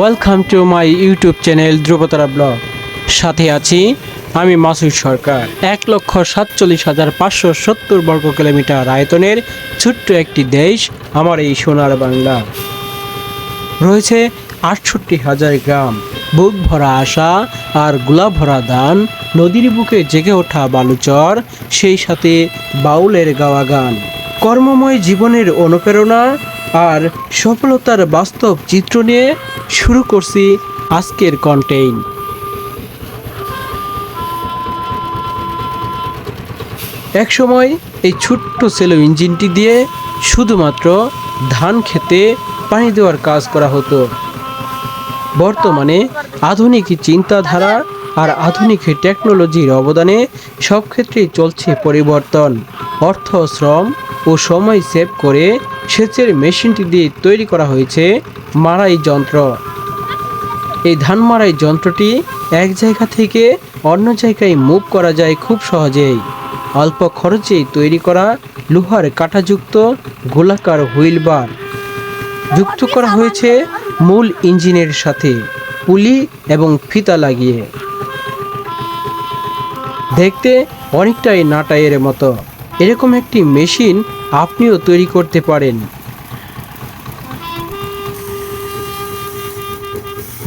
Welcome to my YouTube channel Dhrubatara blog সাথে আছি আমি মাসুদ সরকার। এক লক্ষ সাতচল্লিশ হাজার পাঁচশো সত্তর বর্গ কিলোমিটার আয়তনের ছোট্ট একটি দেশ আমার এই সোনার বাংলা। রয়েছে আটষট্টি হাজার গ্রাম। বুক ভরা আশা আর গোলাপ ভরা দান, নদীর বুকে জেগে ওঠা বালুচর, সেই সাথে বাউলের গাওয়া গান। কর্মময় জীবনের অনুপ্রেরণা আর সফলতার বাস্তব চিত্র নিয়ে শুরু করছি আজকের কন্টেইন একসময় এই ছোট্ট সেলো ইঞ্জিনটি দিয়ে শুধুমাত্র ধান খেতে পানি দেওয়ার কাজ করা হতো। বর্তমানে আধুনিক চিন্তাধারা আর আধুনিক টেকনোলজির অবদানে সব ক্ষেত্রেই চলছে পরিবর্তন। অর্থ, শ্রম ও সময় সেভ করে সেচের মেশিনটি দিয়ে তৈরি করা হয়েছে মারাই যন্ত্র। এই ধান মারাই যন্ত্রটি এক জায়গা থেকে অন্য জায়গায় মুভ করা যায় খুব সহজেই। অল্প খরচেই তৈরি করা লোহার কাঁটাযুক্ত গোলাকার হুইল বার। যুক্ত করা হয়েছে মূল ইঞ্জিনের সাথে। পুলি এবং ফিতা লাগিয়ে। দেখতে অনেকটাই নাটাইয়ের মতো। এরকম একটি মেশিন আপনিও তৈরি করতে পারেন।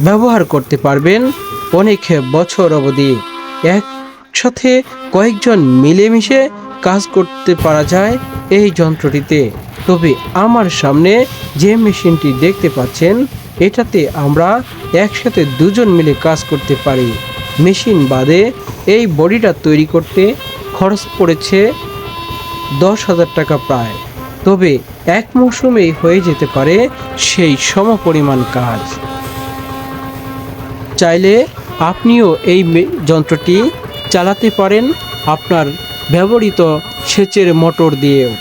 ব্যবহার করতে পারবেন অনেক বছর অবধি। একসাথে কয়েকজন মিলেমিশে কাজ করতে পারা যায় এই যন্ত্রটিতে। তবে আমার সামনে যে মেশিনটি দেখতে পাচ্ছেন, এটাতে আমরা একসাথে দুজন মিলে কাজ করতে পারি। মেশিন বাদে এই বডিটা তৈরি করতে খরচ পড়েছে দশ হাজার টাকা প্রায়। তবে এক মৌসুমেই হয়ে যেতে পারে সেই সমপরিমাণ কাজ। চাইলে আপনিও এই যন্ত্রটি চালাতে পারেন আপনার ব্যবহৃত সেচের মোটর দিয়েও।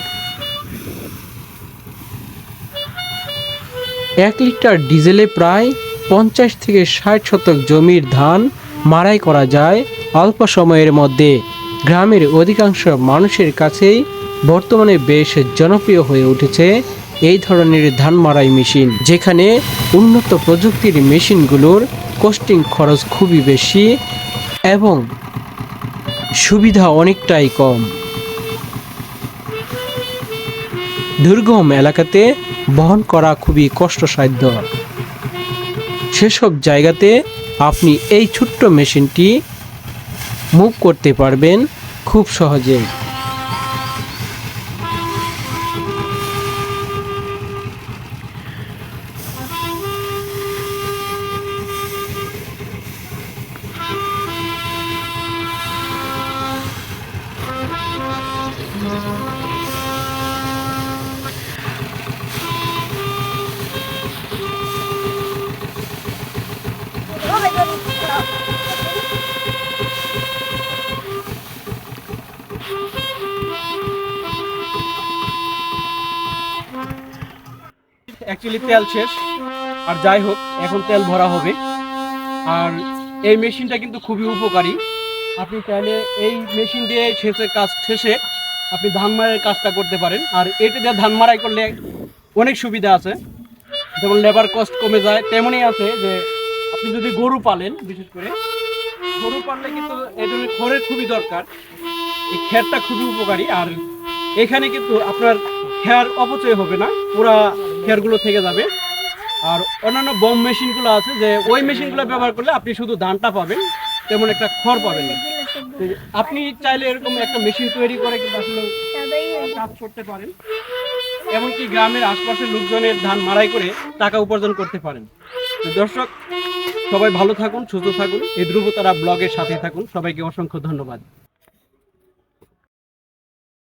এক লিটার ডিজেলে প্রায় পঞ্চাশ থেকে ষাট শতক জমির ধান মারাই করা যায় অল্প সময়ের মধ্যে। গ্রামের অধিকাংশ মানুষের কাছেই বর্তমানে বেশ জনপ্রিয় হয়ে উঠেছে এই ধরনের ধান মারাই মেশিন, যেখানে উন্নত প্রযুক্তির মেশিনগুলোর কস্টিং খরচ খুবই বেশি এবং সুবিধা অনেকটাই কম। দুর্গম এলাকাতে বহন করা খুবই কষ্টসাধ্য। সেসব জায়গাতে আপনি এই ছোট্ট মেশিনটি মুভ করতে পারবেন খুব সহজেই। অ্যাকচুয়ালি তেল শেষ। আর যাই হোক, এখন তেল ভরা হবে। আর এই মেশিনটা কিন্তু খুবই উপকারী। আপনি চাইলে এই মেশিন দিয়ে সেচের কাজ শেষে আপনি ধান মারাইয়ের কাজটা করতে পারেন। আর এটা দিয়ে ধান মারাই করলে অনেক সুবিধা আছে। যেমন লেবার কস্ট কমে যায়, তেমনই আছে যে আপনি যদি গরু পালেন, বিশেষ করে। গরু পাললে কিন্তু এই ধরনের খড়ের খুবই দরকার। এই খেরটা খুবই উপকারী। আর এখানে কিন্তু আপনার খেয়ার অপচয় হবে না। পুরা খেয়ারগুলো থেকে যাবে। আর অন্যান্য বম মেশিনগুলো আছে যে ওই মেশিনগুলো ব্যবহার করলে আপনি শুধু ধানটা পাবেন, তেমন একটা খড় পাবেন। আপনি চাইলে এরকম একটা মেশিন তৈরি করে কিন্তু আসলে কাজ করতে পারেন। এমনকি গ্রামের আশপাশের লোকজনের ধান মারাই করে টাকা উপার্জন করতে পারেন। দর্শক, সবাই ভালো থাকুন, সুস্থ থাকুন। এই ধ্রুবতারা ব্লগের সাথে থাকুন। সবাইকে অসংখ্য ধন্যবাদ।